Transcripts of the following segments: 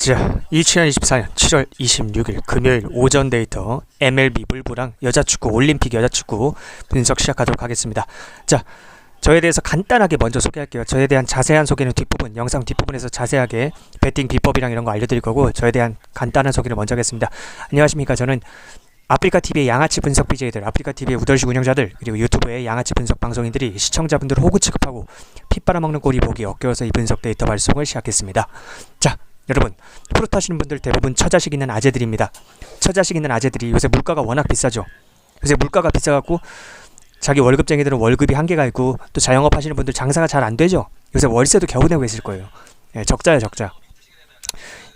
자, 2024년 7월 26일 금요일 오전 데이터 MLB 물부랑 여자축구 올림픽 여자축구 분석 시작하도록 하겠습니다. 자, 저에 대해서 간단하게 먼저 소개할게요. 저에 대한 자세한 소개는 뒷부분, 영상 뒷부분에서 자세하게 배팅 비법이랑 이런 거 알려드릴 거고 저에 대한 간단한 소개를 먼저 하겠습니다. 안녕하십니까. 저는 아프리카 TV의 양아치 분석 BJ들, 아프리카 TV의 우덜식 운영자들, 그리고 유튜브의 양아치 분석 방송인들이 시청자분들을 호구 취급하고 피 빨아먹는 꼴이 보기 어려워서 이 분석 데이터 발송을 시작했습니다. 자, 여러분 프로 타시는 분들 대부분 처자식 있는 아재들입니다. 처자식 있는 아재들이 요새 물가가 워낙 비싸죠. 요새 물가가 비싸갖고 자기 월급쟁이들은 월급이 한계가 있고 또 자영업 하시는 분들 장사가 잘 안 되죠. 요새 월세도 겨우 내고 계실 거예요. 예, 적자야 적자.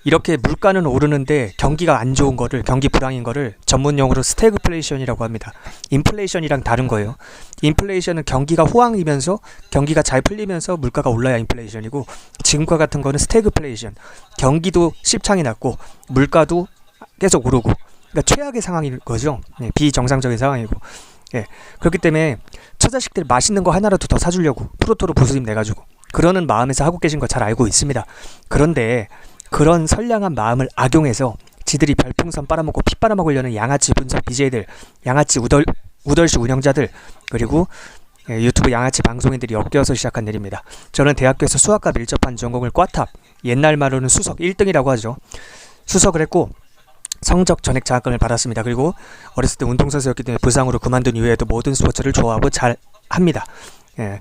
이렇게 물가는 오르는데 경기가 안 좋은 거를 경기 불황인 거를 전문 용어로 스태그플레이션이라고 합니다. 인플레이션이랑 다른 거예요. 인플레이션은 경기가 호황이면서 경기가 잘 풀리면서 물가가 올라야 인플레이션이고 지금과 같은 거는 스태그플레이션. 경기도 십창이 났고 물가도 계속 오르고 그러니까 최악의 상황인 거죠. 네, 비정상적인 상황이고. 예. 그렇기 때문에 처자식들 맛있는 거 하나라도 더 사주려고 프로토로 부수임 내가지고 그러는 마음에서 하고 계신 거 잘 알고 있습니다. 그런데 그런 선량한 마음을 악용해서 지들이 별풍선 빨아먹고 피 빨아먹으려는 양아치 분석 BJ들, 양아치 우덜 우덜식 운영자들 그리고 예, 유튜브 양아치 방송인들이 엮여서 시작한 일입니다. 저는 대학교에서 수학과 밀접한 전공을 꽈탑, 옛날 말로는 수석 1등이라고 하죠. 수석을 했고 성적 전액 장학금을 받았습니다. 그리고 어렸을 때 운동선수였기 때문에 부상으로 그만둔 이후에도 모든 스포츠를 좋아하고 잘 합니다. 예.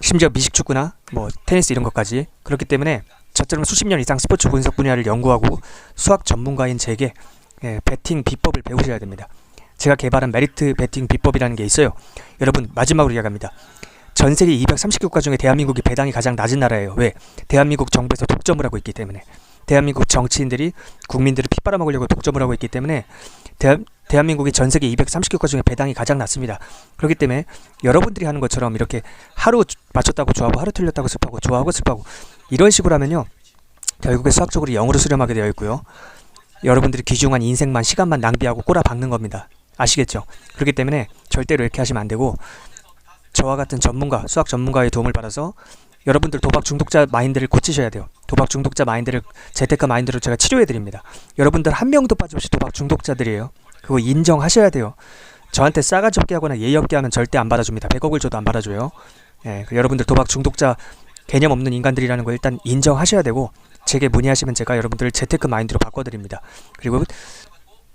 심지어 미식축구나 뭐 테니스 이런 것까지 그렇기 때문에 저처럼 수십 년 이상 스포츠 분석 분야를 연구하고 수학 전문가인 제게 예, 배팅 비법을 배우셔야 됩니다. 제가 개발한 메리트 배팅 비법이라는 게 있어요. 여러분 마지막으로 이야기합니다. 전 세계 230국가 중에 대한민국이 배당이 가장 낮은 나라예요. 왜? 대한민국 정부에서 독점을 하고 있기 때문에. 대한민국 정치인들이 국민들을 핏빨아먹으려고 독점을 하고 있기 때문에 대한, 대한민국이 전 세계 230국가 중에 배당이 가장 낮습니다. 그렇기 때문에 여러분들이 하는 것처럼 이렇게 하루 맞췄다고 좋아하고 하루 틀렸다고 습하고 좋아하고 습하고 이런 식으로 하면요. 결국에 수학적으로 0으로 수렴하게 되어 있고요. 여러분들이 귀중한 인생만 시간만 낭비하고 꼬라 박는 겁니다. 아시겠죠? 그렇기 때문에 절대로 이렇게 하시면 안 되고 저와 같은 전문가, 수학 전문가의 도움을 받아서 여러분들 도박 중독자 마인드를 고치셔야 돼요. 도박 중독자 마인드를 재테크 마인드로 제가 치료해 드립니다. 여러분들 한 명도 빠짐없이 도박 중독자들이에요. 그거 인정하셔야 돼요. 저한테 싸가지 없게 하거나 예의 없게 하면 절대 안 받아줍니다. 100억을 줘도 안 받아줘요. 예, 그 여러분들 도박 중독자 개념 없는 인간들이라는 거 일단 인정하셔야 되고 제게 문의하시면 제가 여러분들을 재테크 마인드로 바꿔드립니다. 그리고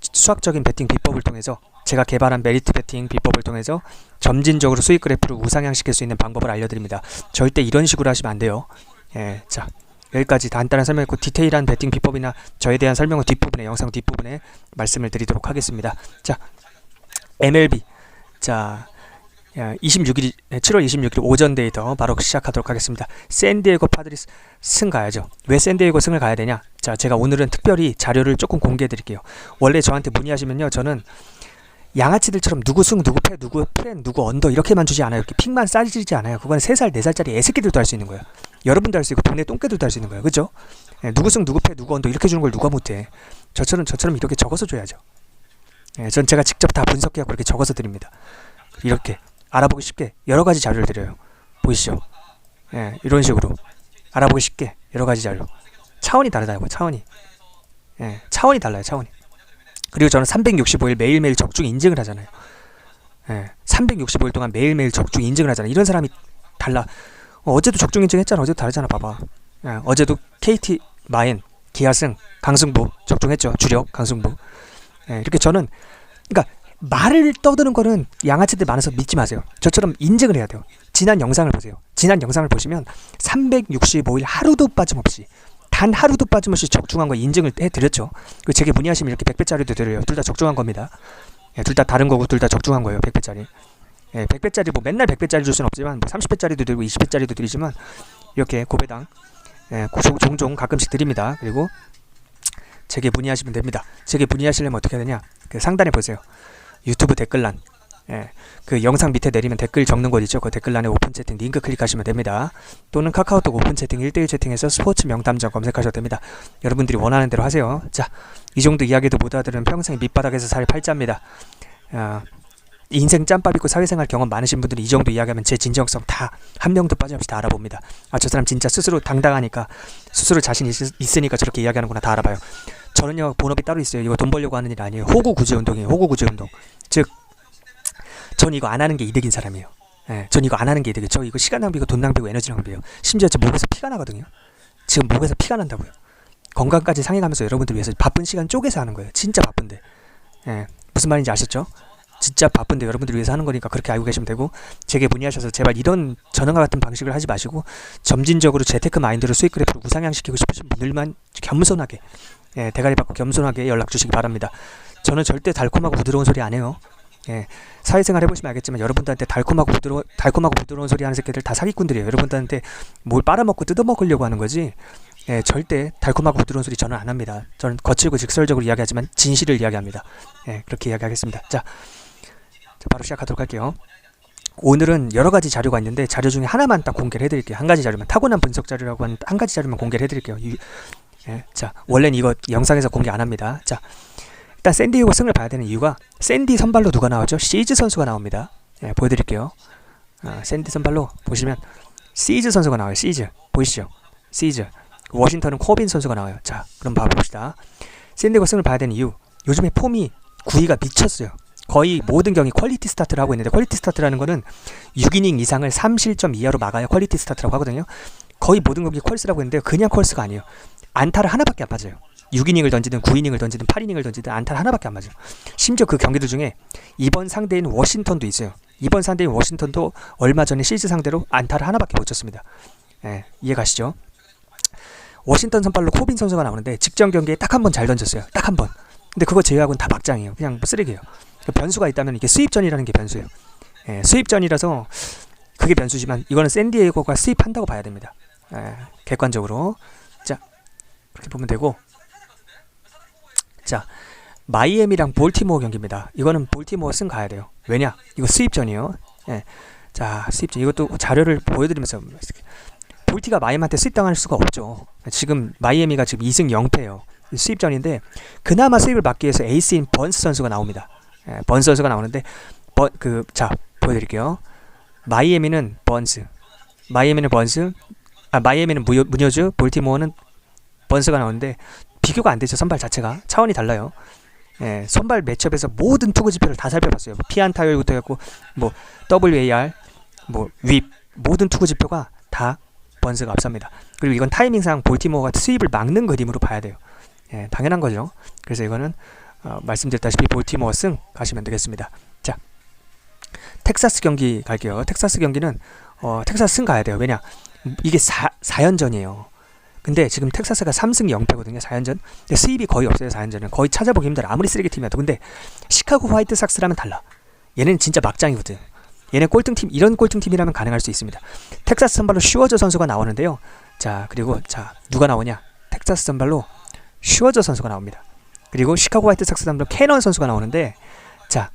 수학적인 베팅 비법을 통해서 제가 개발한 메리트 베팅 비법을 통해서 점진적으로 수익 그래프를 우상향시킬 수 있는 방법을 알려드립니다. 절대 이런 식으로 하시면 안 돼요. 예, 자 여기까지 간단한 설명했고 디테일한 베팅 비법이나 저에 대한 설명은 뒷부분에 영상 뒷부분에 말씀을 드리도록 하겠습니다. 자 MLB 자 26일 7월 26일 오전 데이터 바로 시작하도록 하겠습니다. 샌디에고 파드리스 승 가야죠. 왜 샌디에고 승을 가야 되냐? 자, 제가 오늘은 특별히 자료를 조금 공개해 드릴게요. 원래 저한테 문의하시면요. 저는 양아치들처럼 누구 승, 누구 패, 누구 프렌, 누구 언더 이렇게만 주지 않아요. 이렇게 픽만 싸지지 않아요. 그건 3살, 4살짜리 애새끼들도 할 수 있는 거예요. 여러분도 할 수 있고 동네 똥개들도 할 수 있는 거예요. 그죠? 예, 누구 승, 누구 패, 누구 언더 이렇게 주는 걸 누가 못해. 저처럼 저처럼 이렇게 적어서 줘야죠. 예, 전 제가 직접 다 분석해서 그렇게 적어서 드립니다. 이렇게 알아보기 쉽게 여러 가지 자료를 드려요. 보이시죠? 예, 이런 식으로 알아보기 쉽게 여러 가지 자료. 차원이 다르다고 차원이. 예, 차원이 달라요. 차원이. 그리고 저는 365일 매일매일 적중 인증을 하잖아요. 예, 365일 동안 매일매일 적중 인증을 하잖아요. 이런 사람이 달라. 어, 어제도 적중 인증 했잖아. 어제도 다르잖아. 봐봐. 예, 어제도 KT 마인, 기아승, 강승부 적중했죠. 주력 강승부. 예, 이렇게 저는 그러니까 말을 떠드는 거는 양아치들 많아서 믿지 마세요. 저처럼 인증을 해야 돼요. 지난 영상을 보세요. 지난 영상을 보시면 365일 하루도 빠짐없이 단 하루도 빠짐없이 적중한 거 인증을 해드렸죠. 그 제게 문의하시면 이렇게 100배짜리도 드려요. 둘 다 적중한 겁니다. 예, 둘 다 다른 거고 둘 다 적중한 거예요. 100배짜리. 예, 100배짜리 뭐 맨날 100배짜리 줄 수는 없지만 뭐 30배짜리도 드리고 20배짜리도 드리지만 이렇게 고배당 예, 종종 가끔씩 드립니다. 그리고 제게 문의하시면 됩니다. 제게 문의하시려면 어떻게 되냐? 그 상단에 보세요. 유튜브 댓글란 예, 그 영상 밑에 내리면 댓글 적는 곳 있죠. 그 댓글란에 오픈 채팅 링크 클릭하시면 됩니다. 또는 카카오톡 오픈 채팅 1대1 채팅에서 스포츠 명탐정 검색하셔도 됩니다. 여러분들이 원하는 대로 하세요. 자, 이 정도 이야기도 못 알아들으면 평생 밑바닥에서 살 팔자입니다. 아, 인생 짬밥 있고 사회생활 경험 많으신 분들이 이 정도 이야기하면 제 진정성 다 한 명도 빠짐없이 다 알아봅니다. 아 저 사람 진짜 스스로 당당하니까 스스로 자신 있, 있으니까 저렇게 이야기하는구나 다 알아봐요. 저는요 본업이 따로 있어요. 이거 돈 벌려고 하는 일 아니에요. 호구 구제 운동이에요. 호구 구제 운동. 즉, 전 이거 안 하는 게 이득인 사람이에요. 예, 전 이거 안 하는 게 이득이에요. 저 이거 시간 낭비고 돈 낭비고 에너지 낭비예요. 심지어 저 목에서 피가 나거든요. 지금 목에서 피가 난다고요. 건강까지 상해가면서 여러분들 위해서 바쁜 시간 쪼개서 하는 거예요. 진짜 바쁜데. 예, 무슨 말인지 아셨죠? 진짜 바쁜데 여러분들 위해서 하는 거니까 그렇게 알고 계시면 되고 제게 문의하셔서 제발 이런 전형과 같은 방식을 하지 마시고 점진적으로 재테크 마인드로 수익 그래프를 우상향시키고 싶으신 분들만 겸손하게 예, 대가리 받고 겸손하게 연락 주시기 바랍니다. 저는 절대 달콤하고 부드러운 소리 안 해요. 예, 사회생활 해보시면 알겠지만 여러분들한테 달콤하고 부드러 달콤하고 부드러운 소리 하는 새끼들 다 사기꾼들이에요. 여러분들한테 뭘 빨아먹고 뜯어먹으려고 하는 거지. 예, 절대 달콤하고 부드러운 소리 저는 안 합니다. 저는 거칠고 직설적으로 이야기하지만 진실을 이야기합니다. 예, 그렇게 이야기하겠습니다. 자, 자, 바로 시작하도록 할게요. 오늘은 여러 가지 자료가 있는데 자료 중에 하나만 딱 공개를 해드릴게요. 한 가지 자료만 타고난 분석 자료라고 하는 한 가지 자료만 공개를 해드릴게요. 유, 예, 자, 원래는 이거 영상에서 공개 안 합니다. 자, 일단 샌디에고 승을 봐야 되는 이유가 샌디 선발로 누가 나오죠? 시즈 선수가 나옵니다. 예, 보여드릴게요. 아, 샌디 선발로 보시면 시즈 선수가 나와요. 시즈 보이시죠? 시즈. 워싱턴은 코빈 선수가 나와요. 자, 그럼 봐봅시다. 샌디에고 승을 봐야 되는 이유. 요즘에 폼이 구위가 미쳤어요. 거의 모든 경기 퀄리티 스타트를 하고 있는데 퀄리티 스타트라는 거는 6이닝 이상을 3실점 이하로 막아야 퀄리티 스타트라고 하거든요. 거의 모든 경기 퀄스라고 했는데 그냥 퀄스가 아니에요. 안타를 하나밖에 안 맞아요. 6이닝을 던지든 9이닝을 던지든 8이닝을 던지든 안타를 하나밖에 안 맞아요. 심지어 그 경기들 중에 이번 상대인 워싱턴도 있어요. 이번 상대인 워싱턴도 얼마 전에 시즈 상대로 안타를 하나밖에 못 쳤습니다. 예, 이해 가시죠? 워싱턴 선발로 코빈 선수가 나오는데 직전 경기에 딱 한 번 잘 던졌어요. 딱 한 번. 근데 그거 제외하고는 다 막장이에요. 그냥 뭐 쓰레기예요. 그 변수가 있다면 이게 수입전이라는 게 변수예요. 예, 수입전이라서 그게 변수지만 이거는 샌디에이고가 수입한다고 봐야 됩니다. 예, 객관적으로 자 그렇게 보면 되고 자 마이애미랑 볼티모어 경기입니다. 이거는 볼티모어 승 가야 돼요. 왜냐? 이거 수입전이에요. 예, 자 수입전 이것도 자료를 보여드리면서 볼티가 마이애미한테 수입당할 수가 없죠. 지금 마이애미가 지금 2승 0패예요. 수입전인데 그나마 수입을 막기 위해서 에이스인 번스 선수가 나옵니다. 예, 번스 선수가 나오는데 번 그 자 보여드릴게요. 마이애미는 번스, 마이애미는 번스, 아 마이애미는 무여, 무녀즈, 볼티모어는 번스가 나오는데 비교가 안 되죠 선발 자체가 차원이 달라요. 예, 선발 매첩에서 모든 투구 지표를 다 살펴봤어요. 뭐 피안 타율부터 해갖고 뭐 WAR, 뭐윗 모든 투구 지표가 다 번스가 앞섭니다. 그리고 이건 타이밍상 볼티모어가 수입을 막는 그림으로 봐야 돼요. 예, 당연한 거죠. 그래서 이거는 어, 말씀드렸다시피 볼티모어 승 가시면 되겠습니다. 자, 텍사스 경기 갈게요. 텍사스 경기는 어, 텍사스 승 가야 돼요. 왜냐? 이게 4, 4연전이에요. 근데 지금 텍사스가 3승 0패거든요. 4연전. 근데 수입이 거의 없어요. 4연전은. 거의 찾아보기 힘들어. 아무리 쓰레기 팀이어도. 근데 시카고 화이트삭스라면 달라. 얘는 진짜 막장이거든. 얘네 꼴등팀 이런 꼴등팀이라면 가능할 수 있습니다. 텍사스 선발로 슈워저 선수가 나오는데요. 자, 그리고 자, 누가 나오냐? 텍사스 선발로 슈워저 선수가 나옵니다. 그리고 시카고 화이트삭스 선발로 캐넌 선수가 나오는데 자,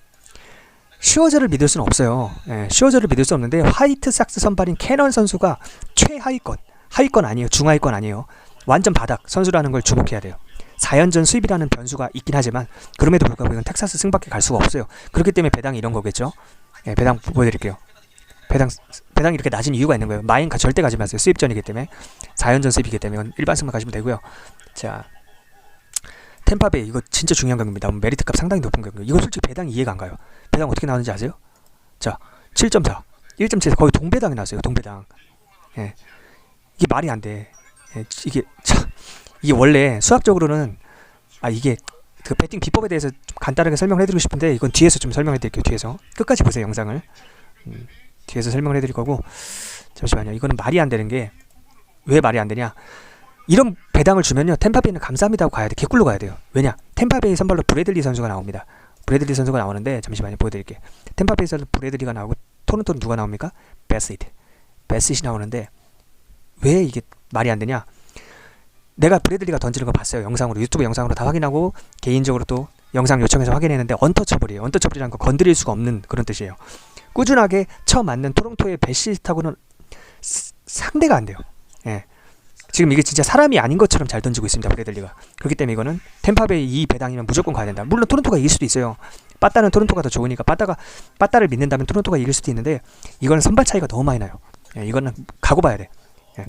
슈워저를 믿을 수는 없어요. 예, 슈워저를 믿을 수 없는데 화이트삭스 선발인 캐넌 선수가 최하위권, 하위권 아니에요. 중하위권 아니에요. 완전 바닥 선수라는 걸 주목해야 돼요. 4연전 수입이라는 변수가 있긴 하지만 그럼에도 불구하고 이건 텍사스 승밖에 갈 수가 없어요. 그렇기 때문에 배당이 이런 거겠죠. 예, 배당 보여드릴게요. 배당 배당이 이렇게 낮은 이유가 있는 거예요. 마인 가 절대 가지 마세요. 수입전이기 때문에 4연전 수입이기 때문에 이건 일반 승만 가시면 되고요. 자, 템파베이 이거 진짜 중요한 경기입니다. 메리트 값 상당히 높은 경기. 이거 솔직히 배당 이해가 안 가요. 배당 어떻게 나오는지 아세요? 자, 7.4, 1.7 거의 동배당이 나왔어요. 동배당. 예, 이게 말이 안 돼. 예, 이게 참 이게 원래 수학적으로는 아 이게 그 배팅 비법에 대해서 좀 간단하게 설명을 해드리고 싶은데 이건 뒤에서 좀 설명해 드릴게요. 뒤에서 끝까지 보세요 영상을. 음, 뒤에서 설명을 해드릴 거고 잠시만요. 이거는 말이 안 되는 게 왜 말이 안 되냐? 이런 배당을 주면요 템파베이는 감사합니다 하고 가야 돼. 개꿀로 가야 돼요. 왜냐? 템파베이 선발로 브래들리 선수가 나옵니다. 브래들리 선수가 나오는데 잠시만요 보여드릴게 템파베이에서 브래들리가 나오고 토론토는 누가 나옵니까? 베시트 베시트 나오는데 왜 이게 말이 안 되냐? 내가 브래들리가 던지는 거 봤어요 영상으로. 유튜브 영상으로 다 확인하고 개인적으로 또 영상 요청해서 확인했는데 언터처블이에요. 언터처블이라는 거 건드릴 수가 없는 그런 뜻이에요. 꾸준하게 쳐맞는 토론토의 베시스트하고는 상대가 안 돼요. 예. 지금 이게 진짜 사람이 아닌 것처럼 잘 던지고 있습니다. 브래들리가. 그렇기 때문에 이거는 템파베이 이 배당이면 무조건 가야 된다. 물론 토론토가 이길 수도 있어요. 빠따는 토론토가 더 좋으니까 빠따가 빠따를 믿는다면 토론토가 이길 수도 있는데 이거는 선발 차이가 너무 많이 나요. 예, 이거는 가고 봐야 돼. 예.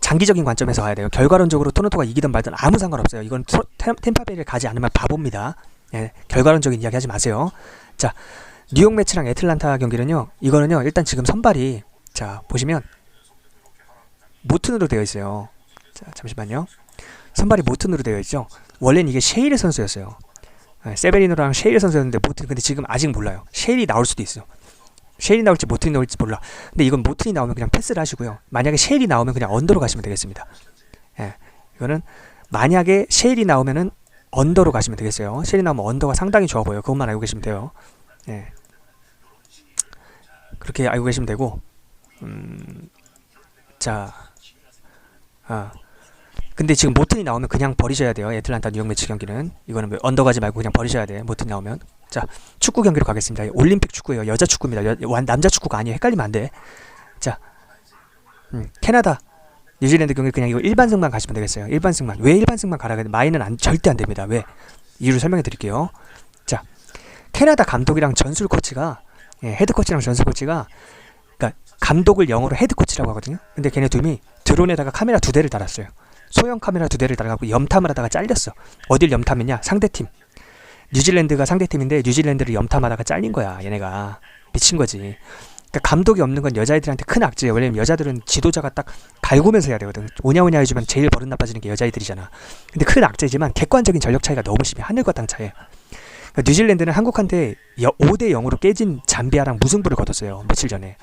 장기적인 관점에서 가야 돼요. 결과론적으로 토론토가 이기든 말든 아무 상관없어요. 이건 토, 템, 템파베이를 가지 않으면 바보입니다. 예, 결과론적인 이야기 하지 마세요. 자, 뉴욕 매치랑 애틀란타 경기는요. 이거는요. 일단 지금 선발이 자 보시면 모튼으로 되어 있어요. 자 잠시만요. 선발이 모튼으로 되어 있죠. 원래는 이게 셰일 선수였어요. 예, 세베리노랑 셰일 선수였는데 모튼 근데 지금 아직 몰라요. 셰일이 나올 수도 있어. 셰일이 나올지 모튼이 나올지 몰라. 근데 이건 모튼이 나오면 그냥 패스를 하시고요. 만약에 셰일이 나오면 그냥 언더로 가시면 되겠습니다. 예, 이거는 만약에 셰일이 나오면은 언더로 가시면 되겠어요. 셰일이 나오면 언더가 상당히 좋아 보여요. 그것만 알고 계시면 돼요. 예. 그렇게 알고 계시면 되고, 음, 자, 아, 근데 지금 모튼이 나오면 그냥 버리셔야 돼요. 애틀란타 뉴욕 매치 경기는 이거는 뭐 언더 가지 말고 그냥 버리셔야 돼. 모튼 나오면. 자, 축구 경기로 가겠습니다. 올림픽 축구예요. 여자 축구입니다. 여, 완- 남자 축구가 아니에요. 헷갈리면 안 돼. 자, 음, 캐나다, 뉴질랜드 경기 그냥 이거 일반승만 가시면 되겠어요. 일반승만. 왜 일반승만 가라 그래? 마이는 안, 절대 안 됩니다. 왜? 이유를 설명해 드릴게요. 자, 캐나다 감독이랑 전술 코치가 예, 헤드 코치랑 전술 코치가 그러니까 감독을 영어로 헤드 코치라고 하거든요. 근데 걔네 둘이 드론에다가 카메라 두 대를 달았어요. 소형 카메라 두 대를 달아갖고 염탐을 하다가 잘렸어. 어딜 염탐했냐? 상대팀. 뉴질랜드가 상대팀인데 뉴질랜드를 염탐하다가 잘린 거야. 얘네가 미친 거지. 그러니까 감독이 없는 건 여자애들한테 큰 악재예요. 왜냐면 여자들은 지도자가 딱 갈구면서 해야 되거든. 오냐오냐 해주면 제일 버릇 나빠지는 게 여자애들이잖아. 근데 큰 악재지만 객관적인 전력 차이가 너무 심해. 하늘과 땅 차이. 그러니까 뉴질랜드는 한국한테 5대 0으로 깨진 잠비아랑 무승부를 거뒀어요. 며칠 전에.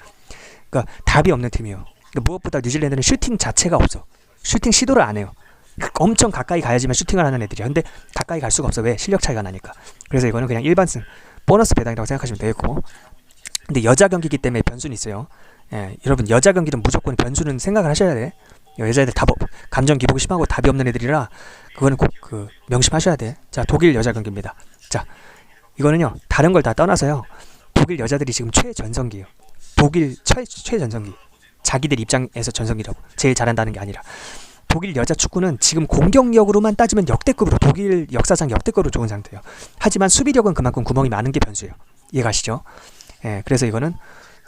그러니까 답이 없는 팀이에요. 그러니까 무엇보다 뉴질랜드는 슈팅 자체가 없어. 슈팅 시도를 안 해요. 그 엄청 가까이 가야지만 슈팅을 하는 애들이야. 근데 가까이 갈 수가 없어. 왜? 실력 차이가 나니까. 그래서 이거는 그냥 일반승 보너스 배당이라고 생각하시면 되겠고. 근데 여자 경기이기 때문에 변수는 있어요. 예, 여러분 여자 경기는 무조건 변수는 생각을 하셔야 돼. 여자애들 답 없, 감정 기복이 심하고 답이 없는 애들이라 그거는 꼭 그 명심하셔야 돼. 자, 독일 여자 경기입니다. 자, 이거는요 다른 걸 다 떠나서요 독일 여자들이 지금 최전성기예요. 독일 최 최전성기. 자기들 입장에서 전성기라고 제일 잘한다는 게 아니라 독일 여자 축구는 지금 공격력으로만 따지면 역대급으로 독일 역사상 역대급으로 좋은 상태예요. 하지만 수비력은 그만큼 구멍이 많은 게 변수예요. 이해가시죠? 예, 그래서 이거는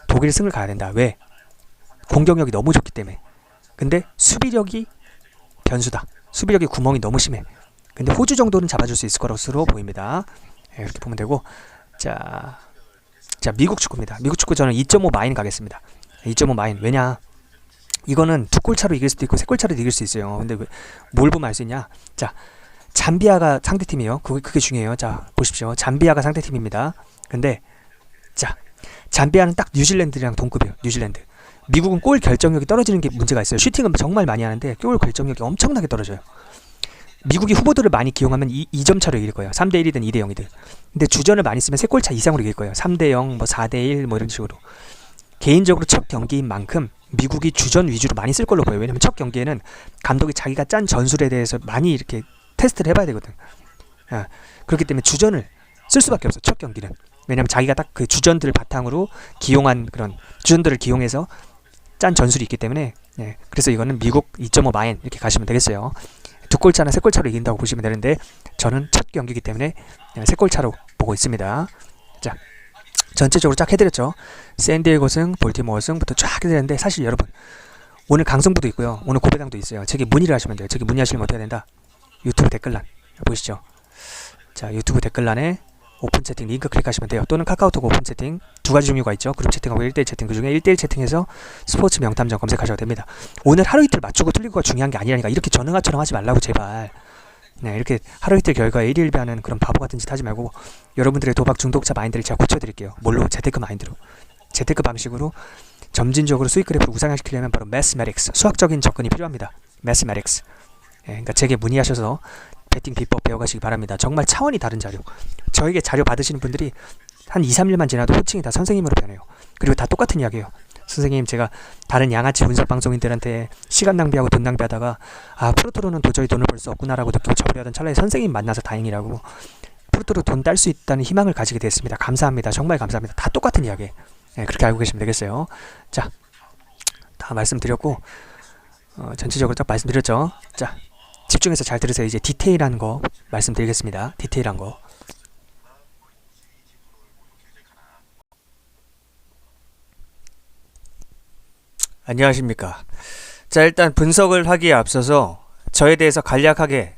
독일 승을 가야 된다. 왜? 공격력이 너무 좋기 때문에. 근데 수비력이 변수다. 수비력이 구멍이 너무 심해. 근데 호주 정도는 잡아줄 수 있을 것으로 보입니다. 예, 이렇게 보면 되고 자, 자 미국 축구입니다. 미국 축구 저는 2.5 마인 가겠습니다. 2.5 마인 왜냐? 이거는 두 골 차로 이길 수도 있고 세 골 차로 이길 수 있어요. 근데 왜, 뭘 보면 알 수 있냐? 자, 잠비아가 상대팀이에요. 그게, 그게 중요해요. 자, 보십시오. 잠비아가 상대팀입니다. 근데 자, 잠비아는 딱 뉴질랜드랑 동급이에요. 뉴질랜드. 미국은 골 결정력이 떨어지는 게 문제가 있어요. 슈팅은 정말 많이 하는데 골 결정력이 엄청나게 떨어져요. 미국이 후보들을 많이 기용하면 2, 2점 차로 이길 거예요. 3대 1이든 2대 0이든. 근데 주전을 많이 쓰면 3골 차 이상으로 이길 거예요. 3대 0, 뭐 4대 1, 뭐 이런 식으로. 개인적으로 첫 경기인 만큼 미국이 주전 위주로 많이 쓸 걸로 보여요. 왜냐면 첫 경기에는 감독이 자기가 짠 전술에 대해서 많이 이렇게 테스트를 해봐야 되거든. 아, 그렇기 때문에 주전을 쓸 수밖에 없어. 첫 경기는. 왜냐면 자기가 딱 그 주전들을 바탕으로 기용한 그런 주전들을 기용해서 짠 전술이 있기 때문에 예, 그래서 이거는 미국 2.5 마인 이렇게 가시면 되겠어요. 두 골차나 세 골차로 이긴다고 보시면 되는데 저는 첫 경기이기 때문에 예, 세 골차로 보고 있습니다. 자, 전체적으로 쫙 해드렸죠. 샌디에고 승, 볼티모어 승부터 쫙 해드렸는데 사실 여러분 오늘 강승부도 있고요. 오늘 고배당도 있어요. 저기 문의를 하시면 돼요. 저기 문의하시면 어떻게 된다? 유튜브 댓글란 보이시죠? 자, 유튜브 댓글란에 오픈 채팅 링크 클릭하시면 돼요. 또는 카카오톡 오픈 채팅 두 가지 종류가 있죠. 그룹 채팅하고 1대1 채팅 그 중에 1대1 채팅해서 스포츠 명탐정 검색하셔도 됩니다. 오늘 하루 이틀 맞추고 틀리고가 중요한 게 아니라니까 이렇게 전응아처럼 하지 말라고 제발. 네, 이렇게 하루 이틀 결과에 일일비하는 그런 바보 같은 짓 하지 말고 여러분들의 도박 중독자 마인드를 제가 고쳐드릴게요. 뭘로? 재테크 마인드로. 재테크 방식으로 점진적으로 수익 그래프를 우상향시키려면 바로 매스매틱스 수학적인 접근이 필요합니다. 매스매틱스. 예, 그러니까 제게 문의하셔서 배팅 비법 배워가시기 바랍니다. 정말 차원이 다른 자료. 저에게 자료 받으시는 분들이 한 2, 3일만 지나도 호칭이 다 선생님으로 변해요. 그리고 다 똑같은 이야기예요. 선생님 제가 다른 양아치 분석 방송인들한테 시간 낭비하고 돈 낭비하다가 아 프로토로는 도저히 돈을 벌 수 없구나라고 느끼고 저버려던 찰나에 선생님 만나서 다행이라고 프로토로 돈 딸 수 있다는 희망을 가지게 됐습니다. 감사합니다. 정말 감사합니다. 다 똑같은 이야기. 네, 그렇게 알고 계시면 되겠어요. 자, 다 말씀드렸고 어, 전체적으로 딱 말씀드렸죠. 자, 집중해서 잘 들으세요. 이제 디테일한 거 말씀드리겠습니다. 디테일한 거. 안녕하십니까. 자, 일단 분석을 하기에 앞서서 저에 대해서 간략하게,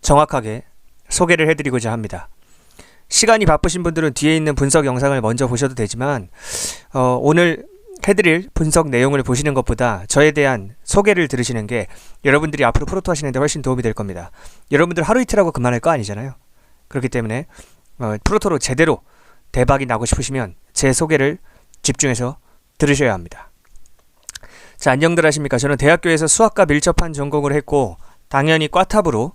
정확하게 소개를 해드리고자 합니다. 시간이 바쁘신 분들은 뒤에 있는 분석 영상을 먼저 보셔도 되지만, 어, 오늘 해드릴 분석 내용을 보시는 것보다 저에 대한 소개를 들으시는 게 여러분들이 앞으로 프로토 하시는데 훨씬 도움이 될 겁니다. 여러분들 하루 이틀 하고 그만할 거 아니잖아요. 그렇기 때문에 어, 프로토로 제대로 대박이 나고 싶으시면 제 소개를 집중해서 들으셔야 합니다. 자, 안녕들 하십니까? 저는 대학교에서 수학과 밀접한 전공을 했고 당연히 꽈탑으로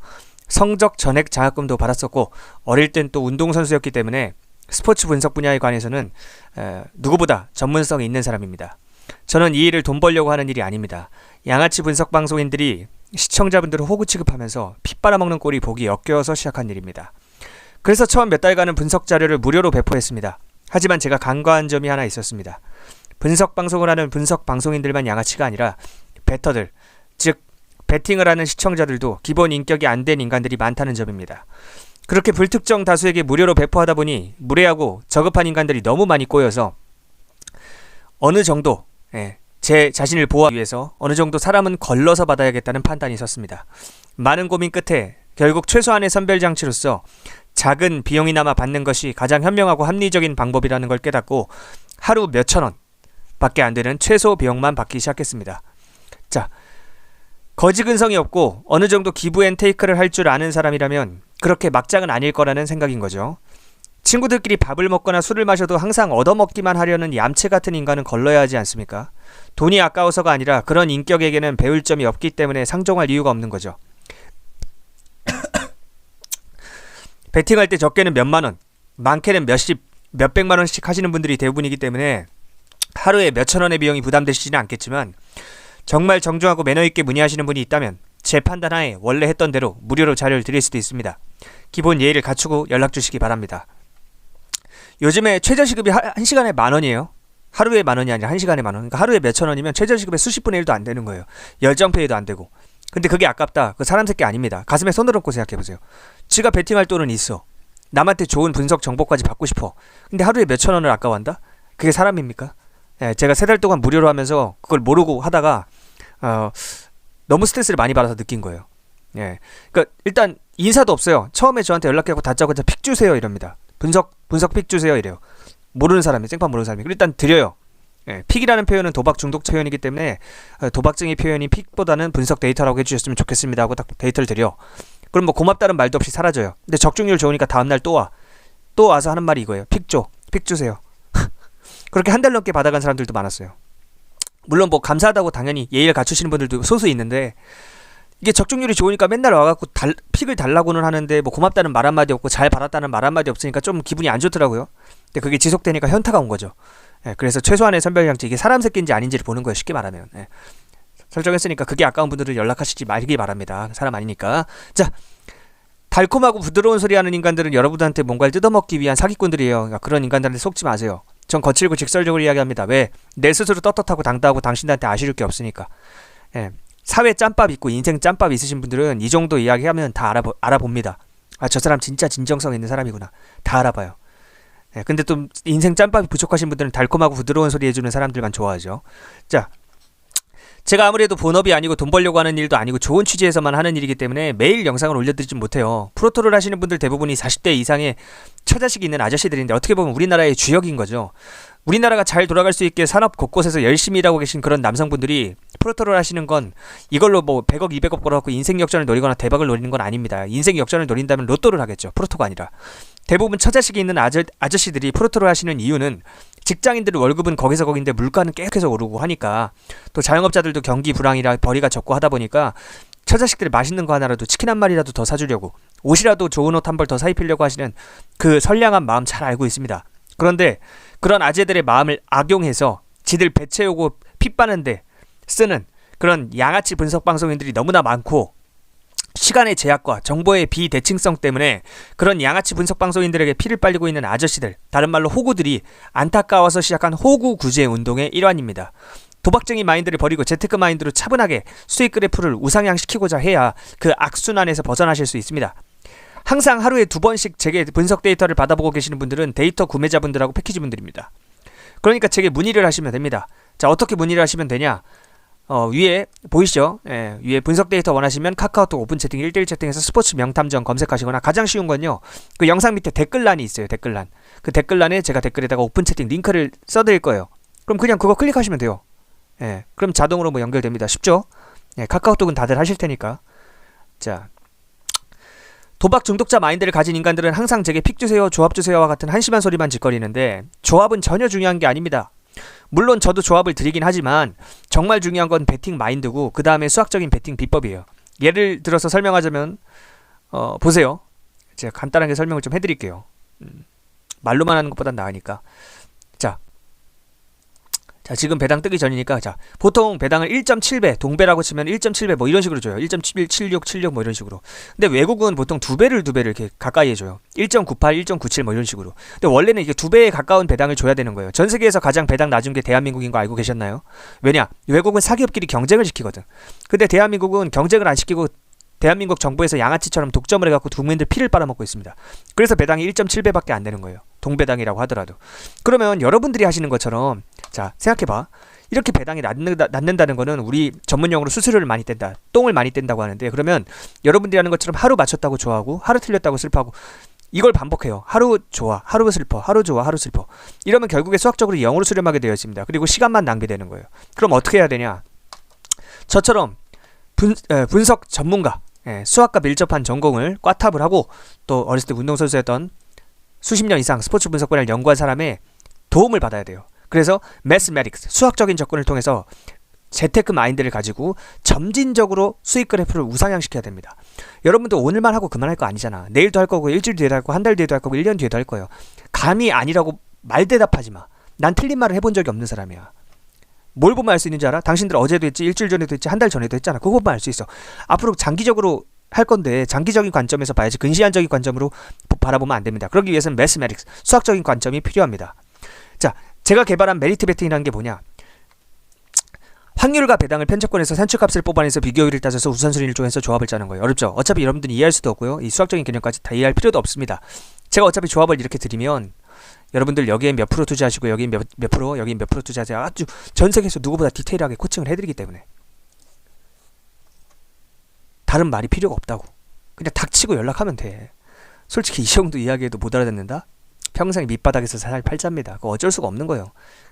성적 전액 장학금도 받았었고 어릴 땐 또 운동선수였기 때문에 스포츠 분석 분야에 관해서는 에, 누구보다 전문성이 있는 사람입니다. 저는 이 일을 돈 벌려고 하는 일이 아닙니다. 양아치 분석 방송인들이 시청자분들을 호구 취급하면서 피 빨아먹는 꼴이 보기 역겨워서 시작한 일입니다. 그래서 처음 몇 달간은 분석 자료를 무료로 배포했습니다. 하지만 제가 간과한 점이 하나 있었습니다. 분석 방송을 하는 분석 방송인들만 양아치가 아니라 베터들, 즉 베팅을 하는 시청자들도 기본 인격이 안 된 인간들이 많다는 점입니다. 그렇게 불특정 다수에게 무료로 배포하다 보니 무례하고 저급한 인간들이 너무 많이 꼬여서 어느 정도 예, 제 자신을 보호하기 위해서 어느 정도 사람은 걸러서 받아야겠다는 판단이 섰습니다. 많은 고민 끝에 결국 최소한의 선별 장치로서 작은 비용이나마 받는 것이 가장 현명하고 합리적인 방법이라는 걸 깨닫고 하루 몇천 원 밖에 안 되는 최소 비용만 받기 시작했습니다. 자, 거지 근성이 없고 어느 정도 기부 앤 테이크를 할 줄 아는 사람이라면 그렇게 막장은 아닐 거라는 생각인 거죠. 친구들끼리 밥을 먹거나 술을 마셔도 항상 얻어먹기만 하려는 얌체 같은 인간은 걸러야 하지 않습니까? 돈이 아까워서가 아니라 그런 인격에게는 배울 점이 없기 때문에 상종할 이유가 없는 거죠. 베팅할 때 적게는 몇만 원, 많게는 몇십, 몇백만 원씩 하시는 분들이 대부분이기 때문에 하루에 몇천 원의 비용이 부담되시지는 않겠지만 정말 정중하고 매너 있게 문의하시는 분이 있다면 제 판단하에 원래 했던 대로 무료로 자료를 드릴 수도 있습니다. 기본 예의를 갖추고 연락 주시기 바랍니다. 요즘에 최저시급이 하, 한 시간에 만 원이에요. 하루에 만 원이 아니라 한 시간에 만 원. 그러니까 하루에 몇천 원이면 최저시급의 수십 분의 일도 안 되는 거예요. 열정페이도 안 되고. 근데 그게 아깝다. 그 사람 새끼 아닙니다. 가슴에 손을 얹고 생각해 보세요. 지가 베팅할 돈은 있어. 남한테 좋은 분석 정보까지 받고 싶어. 근데 하루에 몇천 원을 아까워한다? 그게 사람입니까? 예, 제가 세 달 동안 무료로 하면서 그걸 모르고 하다가 어, 너무 스트레스를 많이 받아서 느낀 거예요. 예, 그러니까 일단 인사도 없어요. 처음에 저한테 연락하고 다짜고짜 픽 주세요 이럽니다. 분석 분석 픽 주세요 이래요. 모르는 사람이 생판 모르는 사람이 일단 드려요. 예, 픽이라는 표현은 도박 중독 표현이기 때문에 어, 도박증의 표현이 픽보다는 분석 데이터라고 해주셨으면 좋겠습니다 하고 딱 데이터를 드려. 그럼 뭐 고맙다는 말도 없이 사라져요. 근데 적중률 좋으니까 다음날 또 와. 또 와서 하는 말이 이거예요. 픽 줘. 픽 주세요. 그렇게 한 달 넘게 받아간 사람들도 많았어요. 물론 뭐 감사하다고 당연히 예의를 갖추시는 분들도 소수 있는데 이게 적중률이 좋으니까 맨날 와갖고 달, 픽을 달라고는 하는데 뭐 고맙다는 말 한마디 없고 잘 받았다는 말 한마디 없으니까 좀 기분이 안 좋더라고요. 근데 그게 지속되니까 현타가 온 거죠. 예, 그래서 최소한의 선별장치 이게 사람 새끼인지 아닌지를 보는 거예요. 쉽게 말하면. 예. 설정했으니까 그게 아까운 분들은 연락하시지 말기 바랍니다. 사람 아니니까. 자, 달콤하고 부드러운 소리 하는 인간들은 여러분한테 뭔가를 뜯어먹기 위한 사기꾼들이에요. 그러니까 그런 인간들한테 속지 마세요. 전 거칠고 직설적으로 이야기합니다. 왜? 내 스스로 떳떳하고 당당하고 당신한테 아쉬울 게 없으니까. 예. 사회 짬밥 있고 인생 짬밥 있으신 분들은 이 정도 이야기하면 다 알아보, 알아봅니다. 아, 저 사람 진짜 진정성 있는 사람이구나. 다 알아봐요. 예, 근데 또 인생 짬밥이 부족하신 분들은 달콤하고 부드러운 소리 해주는 사람들만 좋아하죠. 자, 제가 아무래도 본업이 아니고 돈 벌려고 하는 일도 아니고 좋은 취지에서만 하는 일이기 때문에 매일 영상을 올려드리진 못해요. 프로토를 하시는 분들 대부분이 40대 이상의 처자식이 있는 아저씨들인데 어떻게 보면 우리나라의 주역인 거죠. 우리나라가 잘 돌아갈 수 있게 산업 곳곳에서 열심히 일하고 계신 그런 남성분들이 프로토를 하시는 건 이걸로 뭐 100억, 200억 벌어갖고 인생 역전을 노리거나 대박을 노리는 건 아닙니다. 인생 역전을 노린다면 로또를 하겠죠. 프로토가 아니라. 대부분 처자식이 있는 아저, 아저씨들이 프로토를 하시는 이유는 직장인들 월급은 거기서 거긴데 물가는 계속해서 오르고 하니까 또 자영업자들도 경기 불황이라 벌이가 적고 하다 보니까 처자식들 맛있는 거 하나라도 치킨 한 마리라도 더 사주려고 옷이라도 좋은 옷 한 벌 더 사입히려고 하시는 그 선량한 마음 잘 알고 있습니다. 그런데 그런 아재들의 마음을 악용해서 지들 배 채우고 피 빠는데 쓰는 그런 양아치 분석 방송인들이 너무나 많고 시간의 제약과 정보의 비대칭성 때문에 그런 양아치 분석 방송인들에게 피를 빨리고 있는 아저씨들, 다른 말로 호구들이 안타까워서 시작한 호구 구제 운동의 일환입니다. 도박쟁이 마인드를 버리고 재테크 마인드로 차분하게 수익 그래프를 우상향시키고자 해야 그 악순환에서 벗어나실 수 있습니다. 항상 하루에 두 번씩 제게 분석 데이터를 받아보고 계시는 분들은 데이터 구매자분들하고 패키지 분들입니다. 그러니까 제게 문의를 하시면 됩니다. 자, 어떻게 문의를 하시면 되냐? 어, 위에 보이시죠? 예, 위에 분석 데이터 원하시면 카카오톡 오픈 채팅 1대1 채팅에서 스포츠 명탐정 검색하시거나 가장 쉬운 건요. 그 영상 밑에 댓글란이 있어요. 댓글란. 그 댓글란에 제가 댓글에다가 오픈 채팅 링크를 써드릴 거예요. 그럼 그냥 그거 클릭하시면 돼요. 예, 그럼 자동으로 뭐 연결됩니다. 쉽죠? 예, 카카오톡은 다들 하실 테니까. 자, 도박 중독자 마인드를 가진 인간들은 항상 제게 픽 주세요, 조합 주세요와 같은 한심한 소리만 짓거리는데 조합은 전혀 중요한 게 아닙니다. 물론 저도 조합을 드리긴 하지만 정말 중요한 건 배팅 마인드고 그 다음에 수학적인 배팅 비법이에요. 예를 들어서 설명하자면 어, 보세요. 제가 간단하게 설명을 좀 해드릴게요. 음, 말로만 하는 것보단 나으니까. 자, 자 지금 배당 뜨기 전이니까 자 보통 배당을 1.7배 동배라고 치면 1.7배 뭐 이런 식으로 줘요. 1.76, 76 뭐 이런 식으로. 근데 외국은 보통 두 배를 두 배를 이렇게 가까이 해 줘요. 1.98, 1.97 뭐 이런 식으로. 근데 원래는 이게 두 배에 가까운 배당을 줘야 되는 거예요. 전 세계에서 가장 배당 낮은 게 대한민국인 거 알고 계셨나요? 왜냐? 외국은 사기업끼리 경쟁을 시키거든. 근데 대한민국은 경쟁을 안 시키고 대한민국 정부에서 양아치처럼 독점을 해갖고 국민들 피를 빨아먹고 있습니다. 그래서 배당이 1.7배밖에 안 되는 거예요. 동배당이라고 하더라도. 그러면 여러분들이 하시는 것처럼 자 생각해봐. 이렇게 배당이 낮는다, 낮는다는 거는 우리 전문용어로 수수료를 많이 뗀다. 똥을 많이 뗀다고 하는데 그러면 여러분들이 하는 것처럼 하루 맞췄다고 좋아하고 하루 틀렸다고 슬퍼하고 이걸 반복해요. 하루 좋아, 하루 슬퍼, 하루 좋아, 하루 슬퍼. 이러면 결국에 수학적으로 0으로 수렴하게 되어 있습니다. 그리고 시간만 낭비되는 거예요. 그럼 어떻게 해야 되냐? 저처럼 분, 에, 분석 전문가, 예, 수학과 밀접한 전공을 꽈탑을 하고 또 어렸을 때 운동선수였던 수십 년 이상 스포츠 분석 분야를 연구한 사람의 도움을 받아야 돼요. 그래서 매스메릭스 수학적인 접근을 통해서 재테크 마인드를 가지고 점진적으로 수익 그래프를 우상향시켜야 됩니다. 여러분도 오늘만 하고 그만할 거 아니잖아. 내일도 할 거고 일주일 뒤에도 할 거고 한 달 뒤에도 할 거고 1년 뒤에도 할 거예요. 감이 아니라고 말 대답하지 마. 난 틀린 말을 해본 적이 없는 사람이야. 뭘 보면 알 수 있는지 알아? 당신들 어제도 했지, 일주일 전에도 했지, 한 달 전에도 했잖아. 보면 알수 있어. 앞으로 장기적으로 할 건데 장기적인 관점에서 봐야지 근시안적인 관점으로 바라보면 안 됩니다. 그러기 위해서는 매스메릭스 수학적인 관점이 필요합니다. 자, 제가 개발한 메리트 베팅이라는 게 뭐냐? 확률과 배당을 편집권에서 산출값을 뽑아내서 비교율을 따져서 우선순위를 정해서 조합을 짜는 거예요. 어렵죠? 어차피 여러분들이 이해할 수도 없고요. 이 수학적인 개념까지 다 이해할 필요도 없습니다. 제가 어차피 조합을 이렇게 드리면 여러분들 여기에 몇 프로 투자하시고 여기 몇, 몇 프로 여기 몇 프로 투자하세요. 아주 전 세계에서 누구보다 디테일하게 코칭을 해드리기 때문에 다른 말이 필요가 없다고. 그냥 닥치고 연락하면 돼. 솔직히 이 정도 이야기해도 못 알아듣는다? 평생 밑바닥에서 살 팔자입니다. 그거 어쩔 수가 없는 거예요.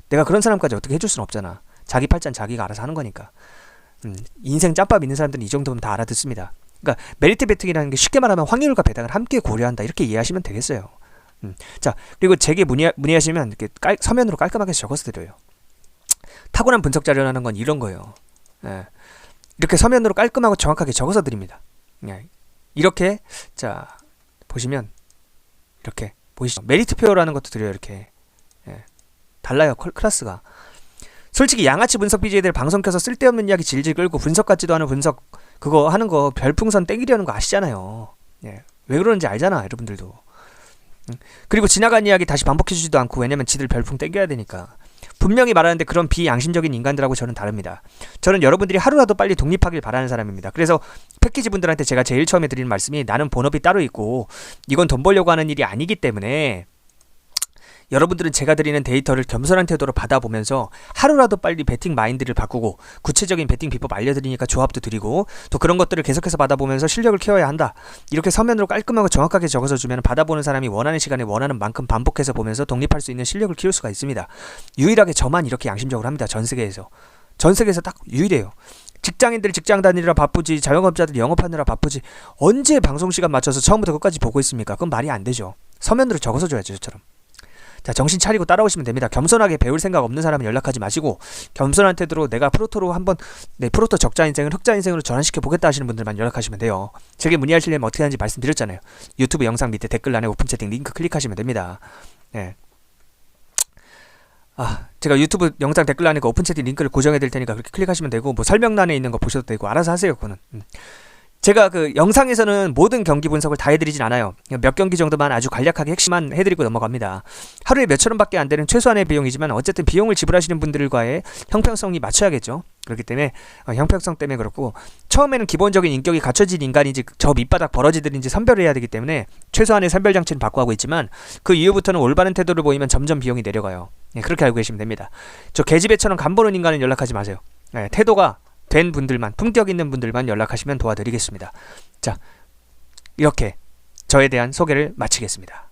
내가 그런 사람까지 어떻게 해줄 수는 없잖아. 자기 팔자는 자기가 알아서 하는 거니까. 음, 인생 짬밥 있는 사람들은 이 정도면 다 알아듣습니다. 그러니까 메리트 베팅이라는 게 쉽게 말하면 확률과 배당을 함께 고려한다 이렇게 이해하시면 되겠어요. 음, 자 그리고 제게 문의 문의하시면 이렇게 깔, 서면으로 깔끔하게 적어서 드려요. 타고난 분석 자료라는 건 이런 거예요. 예, 이렇게 서면으로 깔끔하고 정확하게 적어서 드립니다. 예, 이렇게 자 보시면 이렇게 보이시죠? 메리트표라는 것도 드려요. 이렇게 예, 달라요. 클래스가. 솔직히 양아치 분석 BJ들 방송 켜서 쓸데없는 이야기 질질 끌고 분석 같지도 않은 분석 그거 하는 거 별풍선 땡기려는 거 아시잖아요. 예. 왜 그러는지 알잖아, 여러분들도. 음. 그리고 지나간 이야기 다시 반복해주지도 않고 왜냐면 지들 별풍 땡겨야 되니까. 분명히 말하는데 그런 비양심적인 인간들하고 저는 다릅니다. 저는 여러분들이 하루라도 빨리 독립하길 바라는 사람입니다. 그래서 패키지 분들한테 제가 제일 처음에 드리는 말씀이 나는 본업이 따로 있고 이건 돈 벌려고 하는 일이 아니기 때문에 여러분들은 제가 드리는 데이터를 겸손한 태도로 받아보면서 하루라도 빨리 베팅 마인드를 바꾸고 구체적인 베팅 비법 알려드리니까 조합도 드리고 또 그런 것들을 계속해서 받아보면서 실력을 키워야 한다. 이렇게 서면으로 깔끔하고 정확하게 적어서 주면 받아보는 사람이 원하는 시간에 원하는 만큼 반복해서 보면서 독립할 수 있는 실력을 키울 수가 있습니다. 유일하게 저만 이렇게 양심적으로 합니다. 전 세계에서. 전 세계에서 딱 유일해요. 직장인들 직장 다니느라 바쁘지 자영업자들 영업하느라 바쁘지 언제 방송 시간 맞춰서 처음부터 끝까지 보고 있습니까? 그건 말이 안 되죠. 서면으로 적어서 줘야죠, 저처럼. 자, 정신 차리고 따라오시면 됩니다. 겸손하게 배울 생각 없는 사람은 연락하지 마시고 겸손한 태도로 내가 프로토로 한번 내 프로토 적자 인생을 흑자 인생으로 전환시켜 보겠다 하시는 분들만 연락하시면 돼요. 제게 문의하시려면 어떻게 하는지 말씀드렸잖아요. 유튜브 영상 밑에 댓글란에 오픈 채팅 링크 클릭하시면 됩니다. 네. 아, 제가 유튜브 영상 댓글란에 그 오픈 채팅 링크를 고정해 드릴 테니까 그렇게 클릭하시면 되고 뭐 설명란에 있는 거 보셔도 되고 알아서 하세요, 그거는. 음. 제가 그 영상에서는 모든 경기 분석을 다 해드리진 않아요. 몇 경기 정도만 아주 간략하게 핵심만 해드리고 넘어갑니다. 하루에 몇천 원밖에 안 되는 최소한의 비용이지만 어쨌든 비용을 지불하시는 분들과의 형평성이 맞춰야겠죠. 그렇기 때문에 어, 형평성 때문에 그렇고 처음에는 기본적인 인격이 갖춰진 인간인지 저 밑바닥 버러지들인지 선별을 해야 되기 때문에 최소한의 선별 장치는 바꿔 하고 있지만 그 이후부터는 올바른 태도를 보이면 점점 비용이 내려가요. 네, 그렇게 알고 계시면 됩니다. 저 개집애처럼 간보는 인간은 연락하지 마세요. 네, 태도가 된 분들만 품격 있는 분들만 연락하시면 도와드리겠습니다. 자, 이렇게 저에 대한 소개를 마치겠습니다.